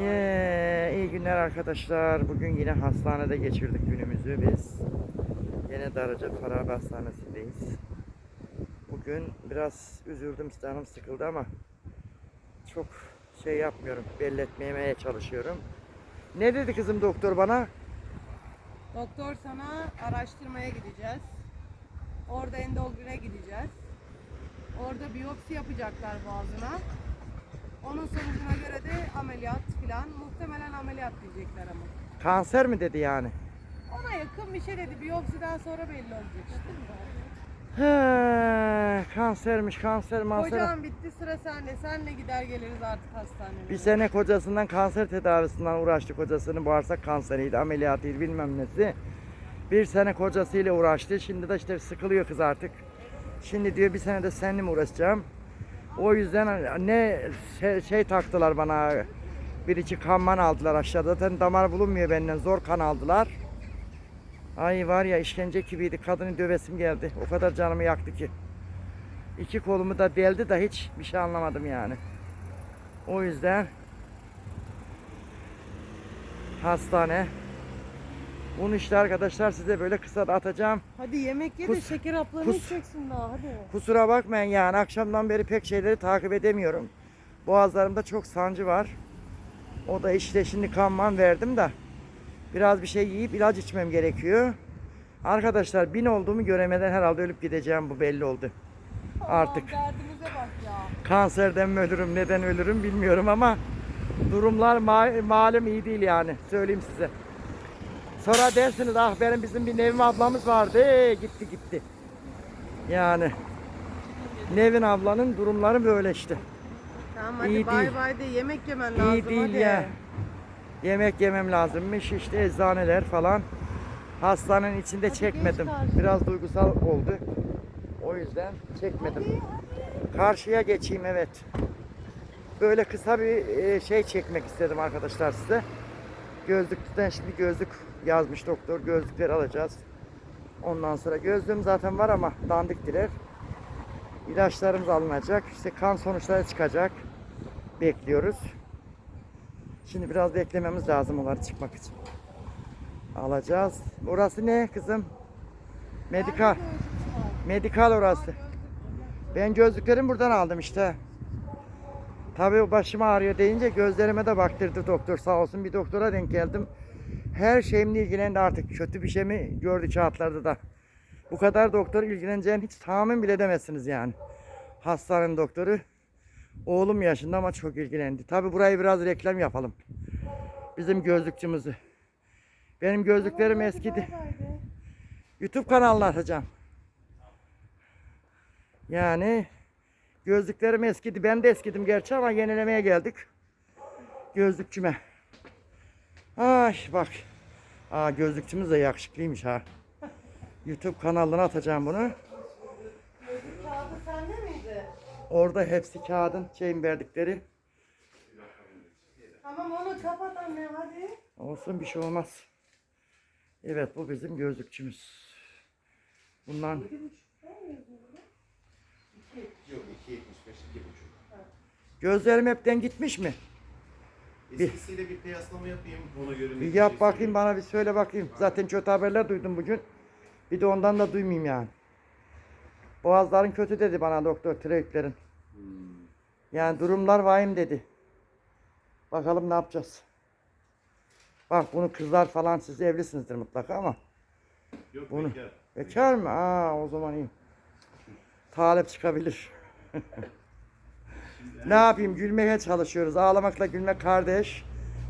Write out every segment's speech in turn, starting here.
Ee, iyi günler arkadaşlar. Bugün yine hastanede geçirdik günümüzü biz. Yine Darıca Farabi Hastanesi'ndeyiz. Bugün biraz üzüldüm, canım sıkıldı ama çok şey yapmıyorum, belli etmemeye çalışıyorum. Ne dedi kızım doktor bana? Doktor sana araştırmaya gideceğiz. Orada endogrine gideceğiz. Orada biyopsi yapacaklar boğazına. Onun sonucuna göre de ameliyat filan. Muhtemelen ameliyat diyecekler ama. Kanser mi dedi yani? Ona yakın bir şey dedi. Biyopsiden sonra belli olacak işte. He, kansermiş, kanser, manser. Hocam bitti sıra sende. Senle gider geliriz artık hastaneye. Bir sene kocasından kanser tedavisinden uğraştı. Kocasının bağırsak kanseriydi, ameliyatıydı bilmem nesi. Bir sene kocasıyla uğraştı. Şimdi de işte sıkılıyor kız artık. Şimdi diyor bir sene de seninle mi uğraşacağım? O yüzden ne şey, şey taktılar bana. Bir iki kanman aldılar aşağıda. Zaten damar bulunmuyor benden. Zor kan aldılar. Ay var ya işkence gibiydi. Kadını dövesim geldi. O kadar canımı yaktı ki. İki kolumu da deldi de hiç bir şey anlamadım yani. O yüzden hastane. Bunu işte arkadaşlar size böyle kısa da atacağım. Hadi yemek ye de Kus- şeker haplarını kus- içeceksin daha hadi. Kusura bakmayın yani akşamdan beri pek şeyleri takip edemiyorum. Boğazlarımda çok sancı var. O da işte şimdi kanman verdim de biraz bir şey yiyip ilaç içmem gerekiyor. Arkadaşlar bin olduğumu göremeden herhalde ölüp gideceğim bu belli oldu. Artık. Aman derdimize bak ya. Kanserden mi ölürüm, neden ölürüm bilmiyorum ama durumlar ma- malum iyi değil yani. Söyleyeyim size. Sonra dersiniz ah benim bizim bir Nevin ablamız vardı. Ee, gitti gitti. Yani Nevin ablanın durumları böyle işte. Tamam hadi İyi bay değil. bay de yemek yemen lazım İyi değil hadi. ya. Yemek yemem lazımmış işte eczaneler falan. Hastanenin içinde Hadi çekmedim. geç karşıya. Biraz duygusal oldu. O yüzden çekmedim. Karşıya geçeyim evet. Böyle kısa bir e, şey çekmek istedim arkadaşlar size. Gözlükten şimdi gözlük yazmış doktor. Gözlükleri alacağız. Ondan sonra gözlüğüm zaten var ama dandiktiler. İlaçlarımız alınacak. İşte kan sonuçları çıkacak. Bekliyoruz. Şimdi biraz beklememiz lazım onları çıkmak için. Alacağız. Orası ne kızım? Medikal. Medikal orası. Ben gözlüklerimi buradan aldım işte. Tabii başım ağrıyor deyince gözlerime de baktırdı doktor sağ olsun bir doktora denk geldim. Her şeyimle ilgilendi artık kötü bir şey mi gördü kağıtlarda da. Bu kadar doktor ilgileneceğini hiç tahmin bile edemezsiniz yani. Hastanenin doktoru. Oğlum yaşında ama çok ilgilendi. Tabii burayı biraz reklam yapalım. Bizim gözlükçümüzü. Benim gözlüklerim eskidi. YouTube kanalına atacağım. Yani gözlüklerim eskidi. Ben de eskidim gerçi ama yenilemeye geldik. Gözlükçüme. Ay bak. Aa gözlükçümüz de yakışıklıymış ha. YouTube kanalına atacağım bunu. Kağıdı sende miydi? Orada hepsi kağıdın şeyin verdikleri. Tamam onu kapat anne hadi. Olsun bir şey olmaz. Evet bu bizim gözlükçümüz. Bundan Yok 2.75 2.5. gözlerim hepten gitmiş mi? Eskisiyle bir kıyaslama yapayım ona göre. Bir yap bakayım bana bir söyle bakayım. Zaten kötü haberler duydum bugün. Bir de ondan da duymayayım yani. Boğazların kötü dedi bana doktor tiroidlerin. Yani durumlar vahim dedi. Bakalım ne yapacağız. Bak bunu kızlar falan siz evlisinizdir mutlaka ama. Yok Bunu- bekar. Bekar mı? Aa o zaman iyi. Talep çıkabilir. ne yapayım? Gülmeye çalışıyoruz. Ağlamakla gülmek kardeş.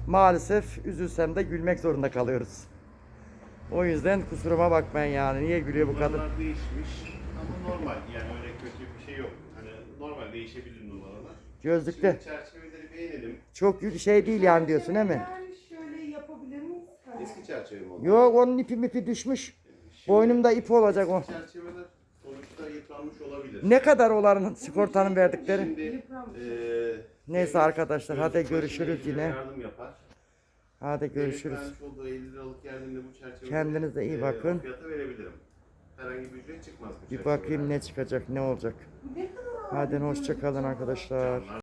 Maalesef üzülsem de gülmek zorunda kalıyoruz. O yüzden kusuruma bakmayın yani. Niye gülüyor bu kadın? Numaralar değişmiş ama normal yani öyle kötü bir şey yok. Hani normal değişebilir numaralar. Gözlükte. Şimdi çerçeveleri beğenelim. Çok şey değil yani diyorsun değil mi? Yani şöyle yapabilir miyiz? Eski çerçeve mi oldu? Yok onun ipi mipi düşmüş. Boynumda ip olacak o. Çerçeveler yıpranmış olabilir. Ne kadar onların sigortanın verdikleri? Şimdi eee Neyse arkadaşlar hadi görüşürüz yine. Yardım yapar. Hadi Devlet görüşürüz. vermiş olduğu 50 liralık bu Kendinize iyi eee, bakın. o fiyata verebilirim. Herhangi bir ücret çıkmaz bu Bir bakayım ne çıkacak ne olacak. Hadi hoşça kalın arkadaşlar.